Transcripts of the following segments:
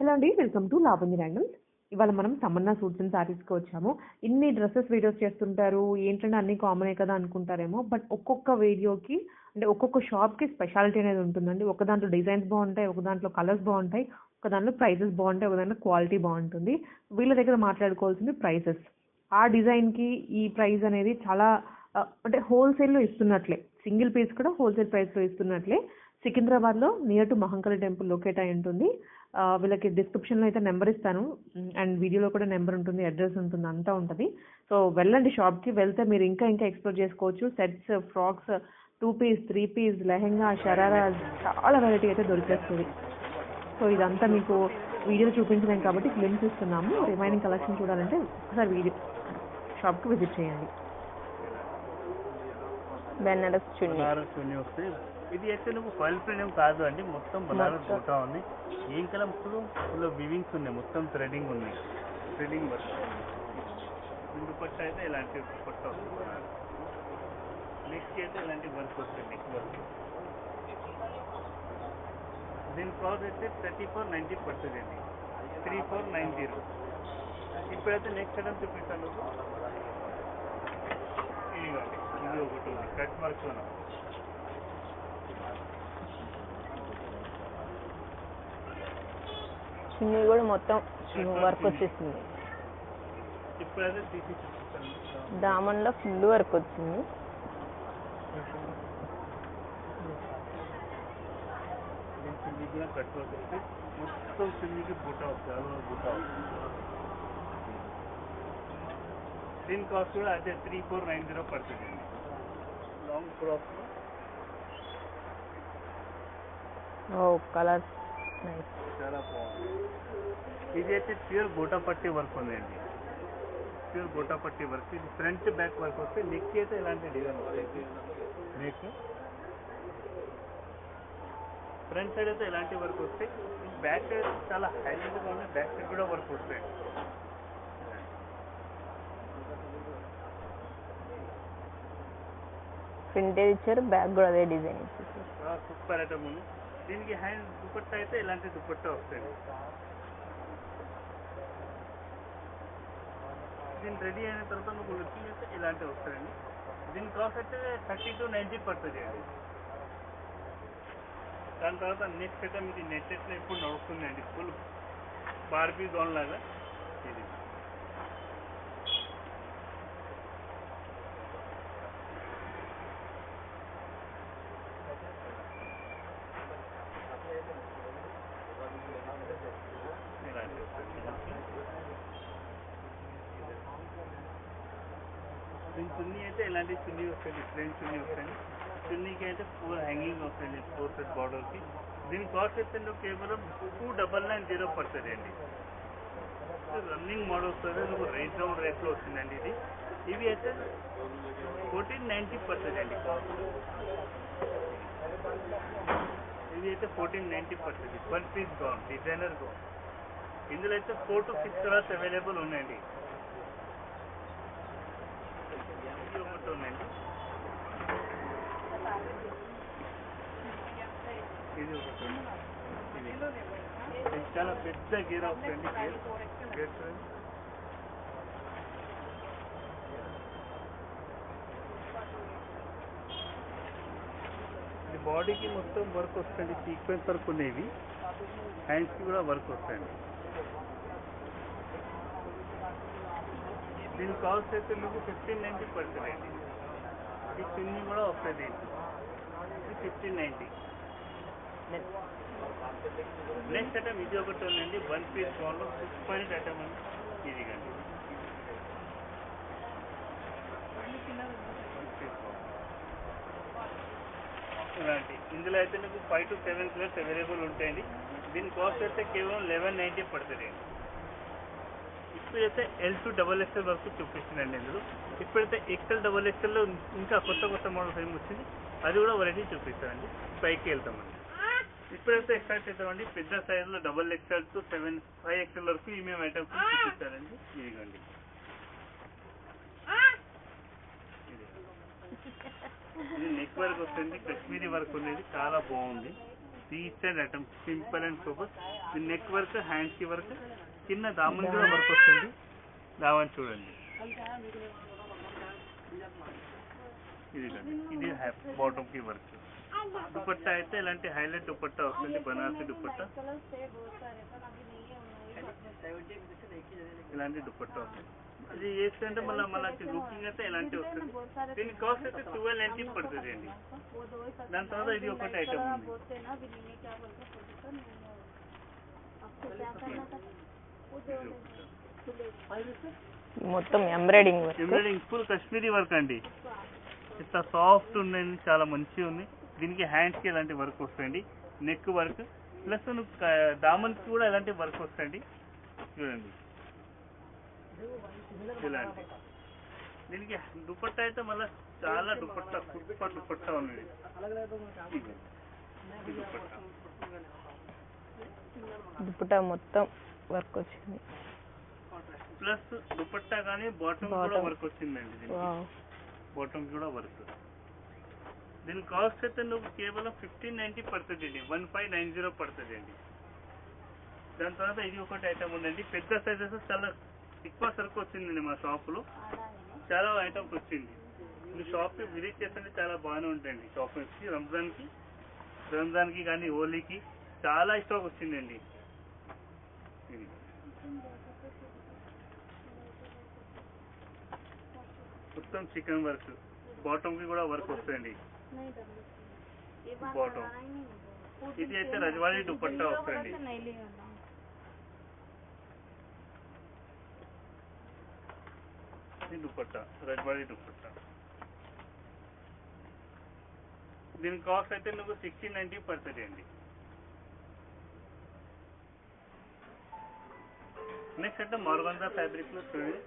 Hello అండి welcome to Lavanya ర్యాంగల్స్ ఇవాళ మనం తమన్నా సూట్స్ అండ్ సారీస్కి వచ్చాము. ఇన్ని డ్రెస్సెస్ వీడియోస్ చేస్తుంటారు ఏంటంటే అన్ని కామనే కదా అనుకుంటారేమో బట్ ఒక్కొక్క వీడియోకి అంటే ఒక్కొక్క షాప్కి స్పెషాలిటీ అనేది ఉంటుందండి. ఒక దాంట్లో డిజైన్స్ బాగుంటాయి ఒక దాంట్లో కలర్స్ బాగుంటాయి ఒక దాంట్లో ప్రైసెస్ బాగుంటాయి ఒక దాంట్లో క్వాలిటీ బాగుంటుంది. వీళ్ళ దగ్గర మాట్లాడుకోవాల్సింది ప్రైసెస్ ఆ డిజైన్కి ఈ ప్రైస్ అనేది చాలా అంటే హోల్సేల్లో ఇస్తున్నట్లే. సింగిల్ పీస్ కూడా హోల్సేల్ ప్రైస్లో ఇస్తున్నట్లే. సికింద్రాబాద్లో near to Mahankali temple locate అయి ఉంటుంది. వీళ్ళకి డిస్క్రిప్షన్లో అయితే నెంబర్ ఇస్తాను. అండ్ వీడియోలో కూడా నెంబర్ ఉంటుంది అడ్రస్ ఉంటుంది అంతా ఉంటుంది. సో వెళ్ళండి షాప్కి వెళ్తే మీరు ఇంకా ఇంకా ఎక్స్ప్లోర్ చేసుకోవచ్చు. Sets frocks two piece three piece lehenga sharara చాలా వెరైటీ అయితే దొరికేస్తుంది. సో ఇదంతా మీకు వీడియోలో చూపించలేం కాబట్టి క్లిమ్స్ ఇస్తున్నాము. రిమైనింగ్ కలెక్షన్ చూడాలంటే ఒకసారి వీడియో షాప్కి విజిట్ చేయండి. బెనారస్ చున్నీ. ఇది అయితే నువ్వు ప్రింట్ ఏం కాదు అండి. మొత్తం మొత్తం. బూటా ఉంది. ఏం కలం ఫుల్ వివింగ్స్ ఉన్నాయి. మొత్తం థ్రెడింగ్ ఉన్నాయి. థ్రెడింగ్ వర్క్ దుపట్ట అయితే ఇలాంటి దుపట్ట వస్తుంది. నెక్స్ట్ అయితే ఇలాంటి వర్క్ వస్తుంది. నెక్ వర్క్ దీని కాస్ట్ అయితే థర్టీ ఫోర్ నైంటీ పడుతుంది అండి. త్రీ ఫోర్ నైన్ జీరో ఇప్పుడైతే నెక్స్ట్ ఐటమ్ చూపిస్తాను. ఇదిగోండి ఇది ఒకటి ఉంది. కట్ వర్క్ చున్నీ కూడా మొత్తం వర్క్ వచ్చేసింది. దామన్లో ఫుల్ వర్క్ వచ్చింది. మొత్తం చున్నీకి బూటా వస్తుంది అదో బూటా వస్తుంది దీని కాస్ట్ కూడా అదే త్రీ ఫోర్ నైన్ జీరో పడుతుంది. అండి లాంగ్ ఓ కలర్స్ చాలా బాగుంది. ఇది అయితే ప్యూర్ గోటాపట్టి వర్క్ ఉందండి. ప్యూర్ గోటాపట్టి వర్క్ ఇది ఫ్రంట్ బ్యాక్ వర్క్ వస్తే నెక్ అయితే ఇలాంటి డిజైన్ వస్తాయి నెక్ ఫ్రంట్ సైడ్ అయితే ఇలాంటి వర్క్ వస్తాయి బ్యాక్ సైడ్ చాలా హైలైట్గా ఉంది బ్యాక్ సైడ్ కూడా వర్క్ వస్తాయి. ప్రింట్ ఇచ్చారు బ్యాగ్ కూడా అదే డిజైన్ ఇచ్చేసారు. సూపర్ ఐటమ్ ఉంది. దీనికి హ్యాండ్ దుపట్టా అయితే ఇలాంటి దుపట్టా వస్తాయి? దీని రెడీ అయిన తర్వాత మీకు లుకింగ్ అయితే ఇలాంటివి వస్తాయండి. దీని కాస్ట్ అయితే థర్టీ టు నైన్టీ పడుతుంది అండి. దాని తర్వాత నెక్స్ట్ అయితే మీకు నెట్ ఎట్లా ఇప్పుడు నడుస్తుంది అండి ఫుల్ బార్బీ గౌన్ లాగా ఇది ఇలాంటివి దీని చున్నీ అయితే ఇలాంటి చున్నీ వస్తుంది ప్లెయిన్ చున్నీ వస్తుంది చున్నీకి అయితే ఫోర్ హ్యాంగింగ్ వస్తుంది ఫోర్ సెట్ బార్డర్కి దీని కాస్ట్ అయితే కేవలం టూ డబల్ నైన్ జీరో పడుతుంది అండి. రన్నింగ్ మోడల్ వస్తుంది. నువ్వు రేట్ రౌండ్ రేట్లో వచ్చిందండి ఇది. ఇవి అయితే ఫోర్టీన్ నైంటీ పడుతుంది అండి. కాస్ట్ ఇది అయితే ఫోర్టీన్ నైంటీ పడుతుంది. One piece gown designer gown ఇందులో అయితే four to six colours available ఉన్నాయండి ఇది ఒకటి ఉందండి ఇది ఇది. చాలా పెద్ద గేర్ వస్తుంది గేర్ గేర్ చూడండి. ఇది బాడీకి మొత్తం వర్క్ వస్తుంది సీక్వెన్స్ వర్క్ ఉండేవి హ్యాండ్స్కి కూడా వర్క్ వస్తుంది దీని కాస్ట్ అయితే మీకు ఫిఫ్టీన్ నైంటీ పడుతుంది. అండి ఈ చున్నీ కూడా వస్తుంది ఫిఫ్టీన్ నైంటీ నెక్స్ట్ ఐటమ్ ఇది ఒకటి ఉందండి. వన్ పీస్ వాళ్ళు సిక్స్ పాయింట్ ఐటమ్ ఉంది. ఇది కండి ఇలాంటి. ఇందులో అయితే మీకు five to seven colours available ఉంటాయండి. దీని కాస్ట్ అయితే కేవలం లెవెన్ నైంటీ పడుతుంది. అండి ఇప్పుడైతే ఎల్ టు డబల్ ఎక్స్ఎల్ వరకు చూపిస్తుందండి ఇందులో. ఇప్పుడైతే ఎక్స్ఎల్ డబల్ ఎక్స్ఎల్లో ఇంకా కొత్త కొత్త మోడల్స్ ఏమి వచ్చింది? అది కూడా వెరైటీ చూపిస్తానండి. పైకి వెళ్తామండి. ఇప్పుడైతే ఎక్స్ట్రా చేద్దామండి. పెద్ద సైజులో double XL to seven five XL వరకు ఈ మేము ఐటమ్స్ చూపిస్తారండి. ఇదిగోండి. ఇది. నెక్ వర్క్ వస్తుంది కాశ్మీరీ వర్క్ ఉండేది చాలా బాగుంది. Three stand item simple and super ఇది నెక్ వర్క్ హ్యాండ్స్కి వర్క్ కింద దామన్ కూడా వర్క్ వస్తుంది. దామన్ చూడండి. ఇది. ఇది బాటమ్కి వర్క్ దుపట్టా అయితే ఇలాంటి హైలైట్ దుపట్టా వస్తుంది బనారసి దుపట్టా ఇలాంటి దుపట్టా వస్తుంది. ఇది వేస్తుంటే మళ్ళీ మనకి లుకింగ్ అయితే ఇలాంటి వస్తుంది. దీని కాస్ట్ అయితే ట్వెల్వ్ నైన్టీ పడుతుంది అండి. దాని తర్వాత ఇది ఒకటి ఐటమ్ ఉంది. మొత్తం embroiding embroiding full Kashmiri work అండి. ఇంత సాఫ్ట్ ఉందండి చాలా మంచిగా ఉంది. దీనికి హ్యాండ్స్కి ఇలాంటి వర్క్ వస్తాయండి? నెక్ వర్క్ ప్లస్ దామన్స్ కూడా ఇలాంటి వర్క్ వస్తాయండి? చూడండి. ఇలాంటి. దీనికి దుపట్టా అయితే మళ్ళీ చాలా దుపట్టా సూపర్ దుపట్టా ఉంది. ఇది. ఈ దుపట్టా. దుప్పటా మొత్తం వర్క్ వచ్చింది. ప్లస్ దుపట్టా కానీ బాటమ్ కూడా. వర్క్ వచ్చిందండి బాటమ్ కూడా వర్క్ దీని కాస్ట్ అయితే నువ్వు కేవలం ఫిఫ్టీన్ నైన్టీ పడుతుంది అండి. వన్ ఫైవ్ నైన్ జీరో పడుతుంది అండి. దాని తర్వాత ఇది ఒకటి ఐటమ్ ఉందండి. పెద్ద సైజెస్ చాలా ఎక్కువ సరుకు వచ్చిందండి మా షాపులో చాలా ఐటమ్స్ వచ్చింది. మీ షాప్కి విజిట్ చేస్తుంటే చాలా బాగానే ఉంటాయండి షాపింగ్స్కి రంజాన్కి రంజాన్కి కానీ హోలీకి చాలా స్టాక్ వచ్చిందండి. మొత్తం చికెన్ వర్క్ బాటమ్కి కూడా వర్క్ వస్తాయండి బాటమ్ ఇది అయితే రజవాడి దుపట్టా వస్తుంది ఇది దుపట్టా రజవాడి దుపట్టా దీని కాస్ట్ అయితే నువ్వు సిక్స్టీన్ నైన్టీ పడుతుంది అండి. నెక్స్ట్ అంటే మార్గంజా ఫ్యాబ్రిక్లో చూడండి.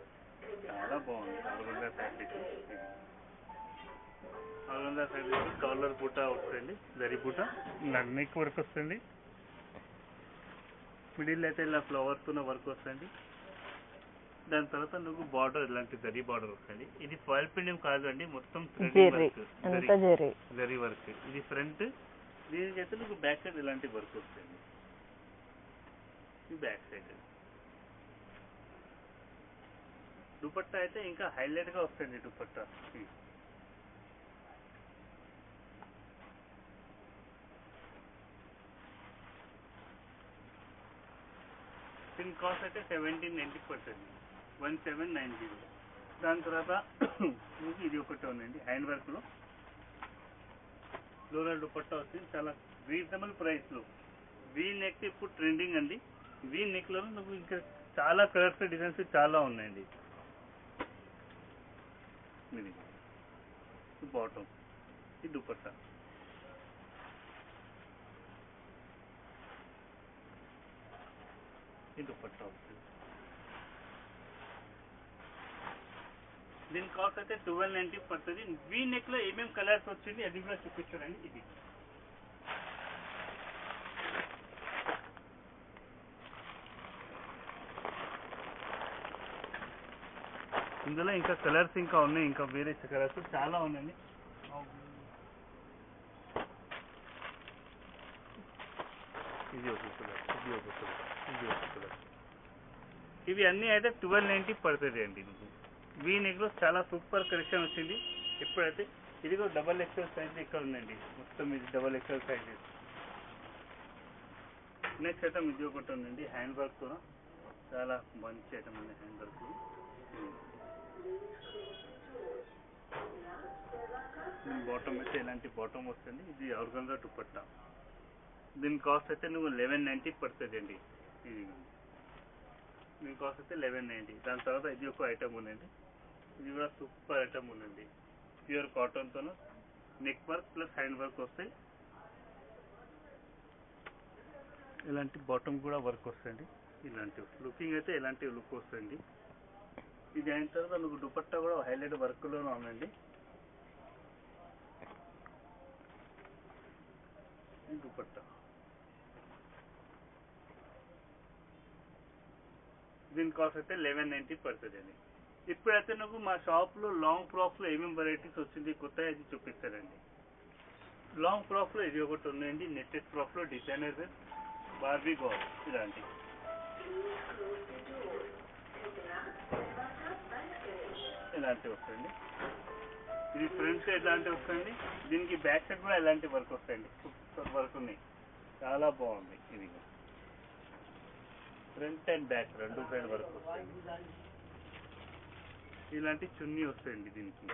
చాలా బాగుంది మార్గంజా ఫ్యాబ్రిక్ డాలర్ బూట వస్తుంది జరీ బూట నెక్ వర్క్ వస్తుంది మిడిల్ అయితే ఇలా ఫ్లవర్స్ ఉన్న వర్క్ వస్తుంది దాని తర్వాత నువ్వు బార్డర్ ఇలాంటి జరీ బార్డర్ వస్తుంది ఇది ఫాయిల్ ప్రింటింగ్ కాదు అండి మొత్తం జెర్రీ వర్క్ ఇది ఫ్రంట్ దీనికి అయితే నీకు బ్యాక్ సైడ్ ఇలాంటి వర్క్ వస్తుంది ఇది బ్యాక్ సైడ్ దుపట్టా అయితే ఇంకా హైలైట్గా వస్తుంది దుపట్టా. ఫిఫ్టీన్ దీని కాస్ట్ అయితే సెవెంటీన్ నైన్టీ పడుతుంది వన్ సెవెన్ నైన్ జీరో దాని తర్వాత మీకు ఇది ఒకటి ఉందండి హ్యాండ్ వర్క్లో. ఫ్లోరల్ దుపట్టా వస్తుంది చాలా రీజనబుల్ ప్రైస్లో. వీ నెక్ ఇప్పుడు ట్రెండింగ్ అండి. వీ నెక్లో నువ్వు ఇంకా చాలా కలర్స్ డిజైన్స్ చాలా ఉన్నాయండి. ఇది బాటమ్ ఈ దుపట్టా ఈ దుపట్టా దీని కాస్ట్ అయితే ట్వెల్వ్ నైన్టీ పడుతుంది. వీ నెక్లో ఏమేమి కలర్స్ వచ్చింది అది కూడా చూపించారండి ఇది. ఇందులో ఇంకా కలర్స్ ఇంకా ఉన్నాయి ఇంకా వేరే కలర్స్ చాలా ఉన్నాయండి ఇది ఒక కలర్ ఇది ఇవి అన్నీ అయితే ట్వెల్వ్ నైంటీ పడుతుంది అండి. మీకు వీ నెక్లో చాలా సూపర్ కలెక్షన్ వచ్చింది. ఎప్పుడైతే ఇది కూడా డబల్ ఎక్సెల్ సైజ్ ఇక్కడ ఉందండి. మొత్తం ఇది double XL size next item ఇది ఒకటి ఉందండి హ్యాండ్ వర్క్ కూడా. చాలా మంచి ఐటమ్ ఉంది హ్యాండ్ వర్క్ బాటమ్ అయితే ఇలాంటి బాటమ్ వస్తుంది? ఇది ఆర్గన్గా దుపట్టా. దీని కాస్ట్ అయితే నువ్వు లెవెన్ నైంటీ పడుతుంది అండి ఇది. దీని కాస్ట్ అయితే లెవెన్ నైంటీ దాని తర్వాత ఇది ఒక ఐటమ్ ఉందండి. ఇది కూడా సూపర్ ఐటమ్ ఉందండి. Pure కాటన్తో neck work plus hand work వస్తాయి ఇలాంటి బాటమ్ కూడా వర్క్ వస్తుంది ఇలాంటి లుకింగ్ అయితే ఇలాంటి లుక్ వస్తుంది ఇది అయిన తర్వాత నువ్వు దుపట్టా కూడా హైలైట్ వర్క్లోనే ఉందండి. ఇది దుపట్టా దీని కాస్ట్ అయితే లెవెన్ నైంటీ పడుతుంది అండి. ఇప్పుడైతే నాకు మా షాప్లో లాంగ్ ఫ్రాక్స్లో ఏమేమి వెరైటీస్ వచ్చింది కొత్త అది చూపిస్తారండి లాంగ్ ఫ్రాక్లో ఇది ఒకటి ఉందండి నెట్టెడ్ ఫ్రాక్లో డిజైనర్ బార్బీ గోల్ ఇలాంటి. ఇలాంటివి వస్తాయండి. ఇది ఫ్రంట్ ఎలాంటి వస్తాయండి. దీనికి బ్యాక్ సైడ్ కూడా ఎలాంటి వర్క్ వస్తాయండి. వరకు ఉన్నాయి. చాలా బాగుంది. ఇది ఫ్రంట్ అండ్ బ్యాక్ రెండు సైడ్ వరకు వస్తాయండి. ఇలాంటి చున్నీ వస్తాయండి దీనికి.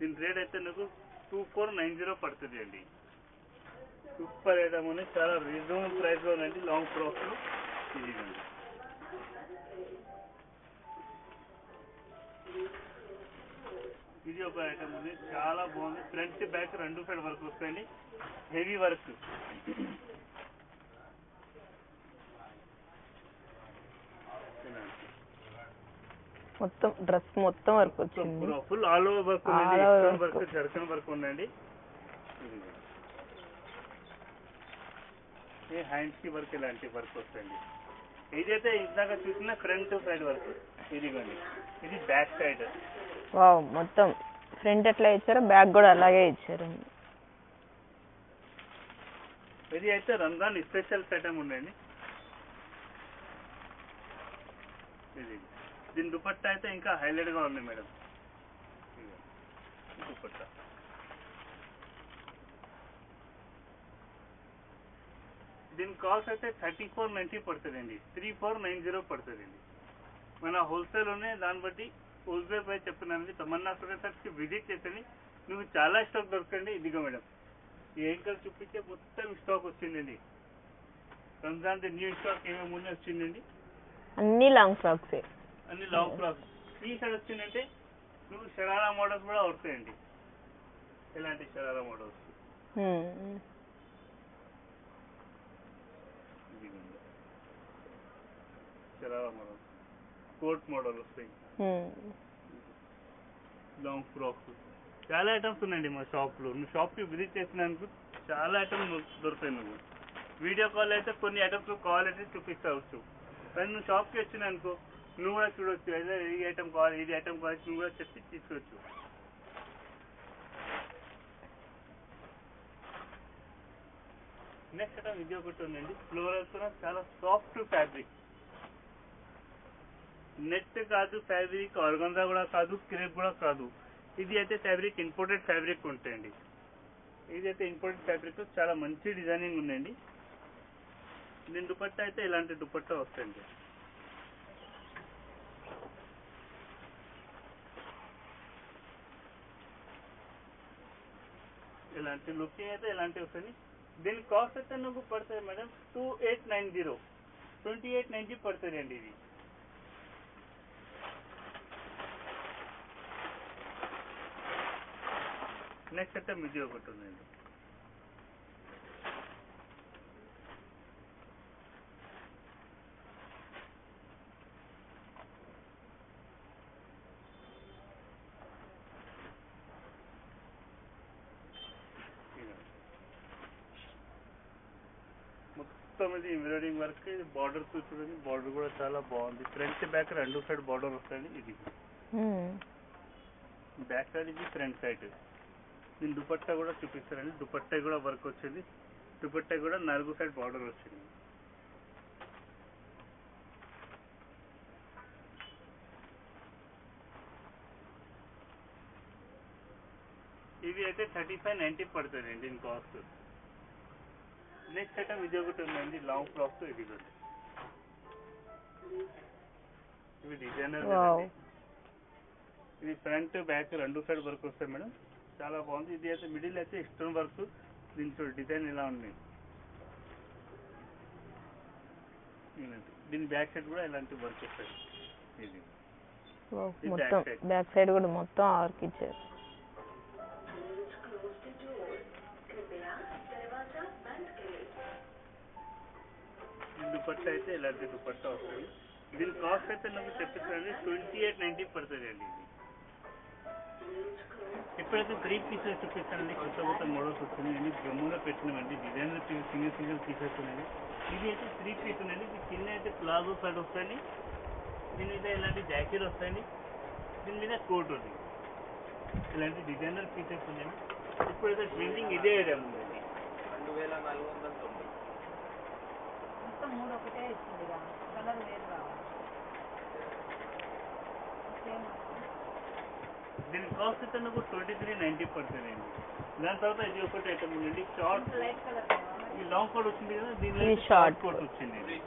దీని రేట్ అయితే నాకు టూ ఫోర్ నైన్ జీరో పడుతుంది అండి. సూపర్ ఐటమ్ అనేది చాలా రీజనబుల్ ప్రైస్ ఉందండి. Long frocks. ఇది ఇది ఒక ఐటమ్ ఉంది. చాలా బాగుంది. ఫ్రంట్ బ్యాక్ రెండు సైడ్ వర్క్ వస్తాయండి. హెవీ వర్క్ మొత్తం డ్రెస్ మొత్తం వర్క్ వచ్చింది. Full all over work work. Jerkin work ఉందండి. ఈ హ్యాండ్స్కి వర్క్ ఇలాంటి వర్క్ వస్తుంది ఇదైతే ఇందాక చూసిన ఫ్రంట్ సైడ్ వర్క్ ఇదిగోండి. ఇది బ్యాక్ సైడ్ వావ్ మొత్తం ఫ్రంట్ ఎట్లా ఇచ్చారో బ్యాక్ కూడా అలాగే ఇచ్చారు. ఇది అయితే రంజాన్ స్పెషల్ ఐటమ్ ఉండండి. ఇది. దీని దుపట్టా అయితే ఇంకా హైలైట్గా ఉంది మేడం. దుపట్టా. దీని కాస్ట్ అయితే థర్టీ ఫోర్ నైంటీ పడుతుందండి. త్రీ ఫోర్ నైన్ జీరో పడుతుందండి. మన హోల్సేల్ ఉన్నాయి దాన్ని బట్టి హోల్సేల్ ప్రైస్ చెప్తున్నానండి తమన్నా కి విజిట్ చేసండి నువ్వు చాలా స్టాక్ దొరకండి. ఇదిగో మేడం ఈ యాంకర్ చూపించే మొత్తం స్టాక్ వచ్చిందండి. రంజాన్ న్యూ స్టాక్ ఏమేమి ఉన్నాయి వచ్చిందండి. అన్ని లాంగ్ ఫ్రాక్స్. అన్ని లాంగ్ ఫ్రాక్స్. ఈ సైడ్ వచ్చిందంటే నువ్వు షరారా మోడల్స్ కూడా వస్తాయండి. ఎలాంటి sharara models? Sharara model. Coat model వస్తాయి. Hmm. లాంగ్ ఫ్రాక్స్ చాలా ఐటమ్స్ ఉన్నాయండి మా షాప్లో నువ్వు షాప్కి విజిట్ చేసినందుకు చాలా ఐటమ్స్ దొరుకుతాయి నువ్వు. వీడియో కాల్ అయితే కొన్ని ఐటమ్స్ కాల్ అయితే చూపిస్తావచ్చు. కానీ నువ్వు షాప్కి వచ్చినానుకో నువ్వు కూడా చూడొచ్చు. అయితే ఈ ఐటమ్ కావాలి ఇది ఐటమ్ కావాలి నువ్వు కూడా చెప్పి తీసుకోవచ్చు. నెక్స్ట్ ఐటమ్ ఇది ఒకటి ఉందండి. ఫ్లోరల్స్ కూడా చాలా సాఫ్ట్ ఫ్యాబ్రిక్ నెట్ కాదు ఫ్యాబ్రిక్ ఆర్గంజా కూడా కాదు క్రేప్ కూడా కాదు. ఇది అయితే ఫ్యాబ్రిక్ ఇంపోర్టెడ్ ఫ్యాబ్రిక్ ఉంటాయండి. ఇది అయితే ఇంపోర్టెడ్ ఫ్యాబ్రిక్ చాలా మంచి డిజైనింగ్ ఉందండి. దీని దుపట్టా అయితే ఇలాంటి దుపట్టా వస్తాయండి. ఇలాంటి లుకింగ్ అయితే ఇలాంటివి వస్తుంది దీని కాస్ట్ అయితే నాకు పడుతుంది madam two eight nine zero twenty eight ninety పడుతుంది అండి ఇది. నెక్స్ట్ మిది ఒకటి ఉందండి మొత్తం ఇది ఎంబ్రాయిడింగ్ వర్క్ ఇది బార్డర్ చూడండి బార్డర్ కూడా చాలా బాగుంది. ఫ్రంట్ బ్యాక్ రెండు సైడ్ బార్డర్ వస్తాయండి ఇది. బ్యాక్ సైడ్ ఇది ఫ్రంట్ సైడ్ దీని దుపట్టా కూడా చూపిస్తారండి. దుపట్టా కూడా వర్క్ వచ్చింది. దుపట్టా కూడా నాలుగు సైడ్ బార్డర్ వచ్చింది. ఇవి అయితే థర్టీ ఫైవ్ నైంటీ పడుతుంది దీని కాస్ట్. నెక్స్ట్ ఐటమ్ ఇది ఒకటి ఉందండి. లాంగ్ ఫ్రాక్స్ ఇది కూడా. ఇవి డిజైనర్. ఇది ఫ్రంట్ బ్యాక్ రెండు సైడ్ వర్క్ వస్తాయి మేడం. చాలా బాగుంది. ఇది అయితే మిడిల్ అయితే స్టోన్ వర్క్ దీని చూడు డిజైన్ ఇలా ఉంది. దీని బ్యాక్ సైడ్ కూడా ఇలాంటి వర్క్ వస్తాయి ఇది. మొత్తం. బ్యాక్ సైడ్ కూడా మొత్తం వర్క్ ఇచ్చారు. దుపట్టా అయితే ఇలాంటి దుపట్టా వస్తుంది. దీని కాస్ట్ అయితే నాకు చెప్పిస్తానండి ట్వంటీ ఎయిట్ నైన్టీ పడుతుంది అండి ఇది. ఇప్పుడైతే త్రీ పీసెస్ చూపిస్తానండి కొత్త కొత్త మోడల్స్ వస్తున్నాయి. అన్ని జమ్ముగా పెట్టినామండి డిజైనర్ సింగిల్ సింగిల్ పీసెస్ ఉన్నాయి ఇది అయితే త్రీ పీస్ ఉందండి ఇది కింద అయితే ప్లాజో సైడ్ వస్తాయండి. దీని మీద ఇలాంటి జాకెట్ వస్తాయండి. దీని మీద కోట్ ఉంది. ఇలాంటి డిజైనర్ పీసెస్ ఉన్నాయండి. ఇప్పుడైతే ట్రెండింగ్ ఇదే ఐటమ్ ఉందండి రెండు వేల నాలుగు వందల తొంభై. మొత్తం మూడు ఒకటే ఇక కలర్ వేరు రావాలి సేమ్ దీని కాస్ట్ అయితే నాకు ట్వంటీ త్రీ నైంటీ పడుతుంది అండి. దాని తర్వాత ఇది ఒకటి ఐటమ్ ఉందండి షార్ట్ ఈ లాంగ్ కోట్ వచ్చింది కదా short. షార్ట్ కోట్ వచ్చింది. ఇది.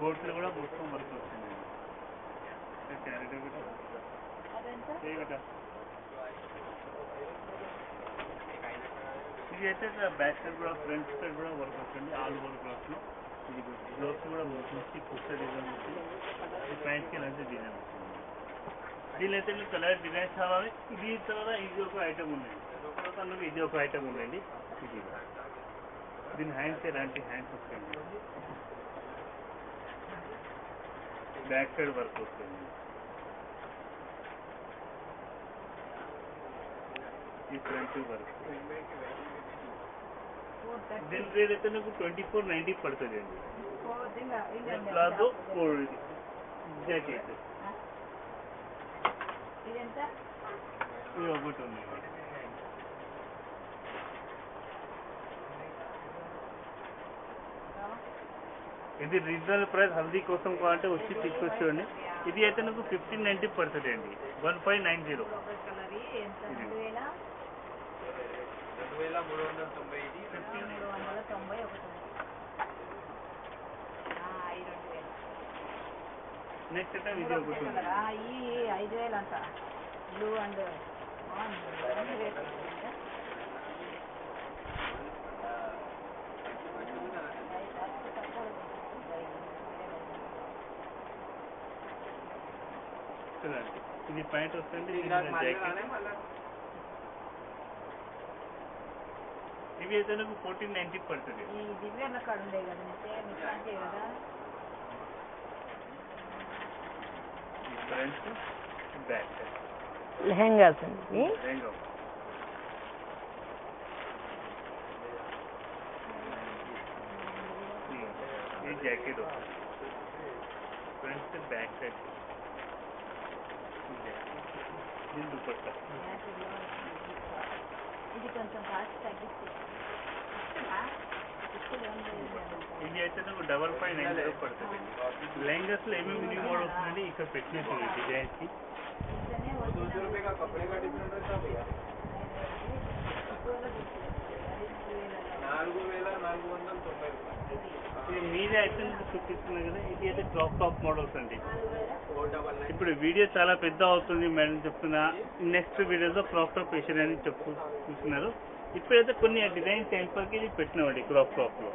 కోట్లు కూడా మొత్తం వర్క్ వచ్చింది. క్యారెట్ ఇది అయితే బ్యాక్ సైడ్ కూడా ఫ్రంట్ సైడ్ కూడా వర్క్ వస్తుంది ఆల్ ఓవర్ క్లాత్ లో ఇది గ్లోవ్స్ కూడా మంచి పుష్ట డిజైన్ వచ్చింది ఈ ప్యాంట్కి ఇలాంటి డిజైన్ వచ్చింది దీనిలో అయితే మీకు కలర్ డిజైన్స్ కావాలి ఇది తర్వాత ఇది ఒక ఐటమ్ ఉందండి తర్వాత మీకు ఇది ఒక ఐటమ్ ఉందండి ఇది దీని హ్యాండ్స్ ఎలాంటి హ్యాండ్స్ వస్తాయండి బ్యాక్ సైడ్ వర్క్ వస్తుంది ఈ ఫ్రంట్ వర్క్ ఫోర్ థర్టీ దీని రేట్ అయితే నాకు ట్వంటీ ఫోర్ నైంటీ పడుతుంది అండి ప్లాజో ఫోర్ జాకెట్ ఇదెంత ఇది. ఒకటి ఉంది. ఇది రీజనల్ ప్రైస్ హల్దీ కోసం కావాలంటే వచ్చి తీసుకొచ్చేయండి. ఇది అయితే నాకు ఫిఫ్టీన్ నైంటీ పడుతుంది అండి వన్ ఫైవ్ నైన్ జీరో రెండు వేల మూడు వందల తొంభై ఒకటి. నెక్స్ట్ ఇది మూడు ఒకటి ఒకటే? ఈ ఐదు వేలు అంట. బ్లూ అండ్ ఇది ప్యాంట్ వస్తుంది ఇది జాకెట్ ఇవి అయితే నాకు ఫోర్టీన్ నైంటీ పడుతుంది ఈ దివ్యాల కాడ ఉండే కదా సేమ్ ఇట్లాంటివి కదా ఫ్రంట్ బ్యాక్ లెహెంగాస్ అండి రెండు ఈ జాకెట్ ఫ్రంట్ బ్యాక్ సైడ్ దీని దుపట్టా మ్యాచింగ్లో ఇది కొంచెం కాస్ట్ తగ్గిస్తే ఇస్తుందా? ఇప్పుడు ఏం లేదు. ఇది అయితే నాకు డబల్ ఫైవ్ నైన్ జీరో పడుతుంది లెహంగాస్లో ఏమేమి న్యూ మోడల్ వస్తుందండి ఇక్కడ పెట్టినట్టు డిజైన్స్కి ఇంట్లోనే original ఎక్కువగా తీసుకెళ్తారు. అది రెండు వేలలో. నాలుగు వేల నాలుగు వందల తొంభై రూపాయలు ఇది మీదే అయితే మీకు కదా ఇది అయితే టాప్ టాప్ మోడల్స్ అండి. ఇప్పుడు వీడియో చాలా పెద్ద అవుతుంది మేడం చెప్తున్నా. నెక్స్ట్ వీడియోలో క్రాప్ టాప్ వేసారని చెప్పు చూస్తున్నారు. ఇప్పుడైతే కొన్ని డిజైన్ టెంపర్కి ఇది పెట్టినామండి క్రాప్ టాప్లో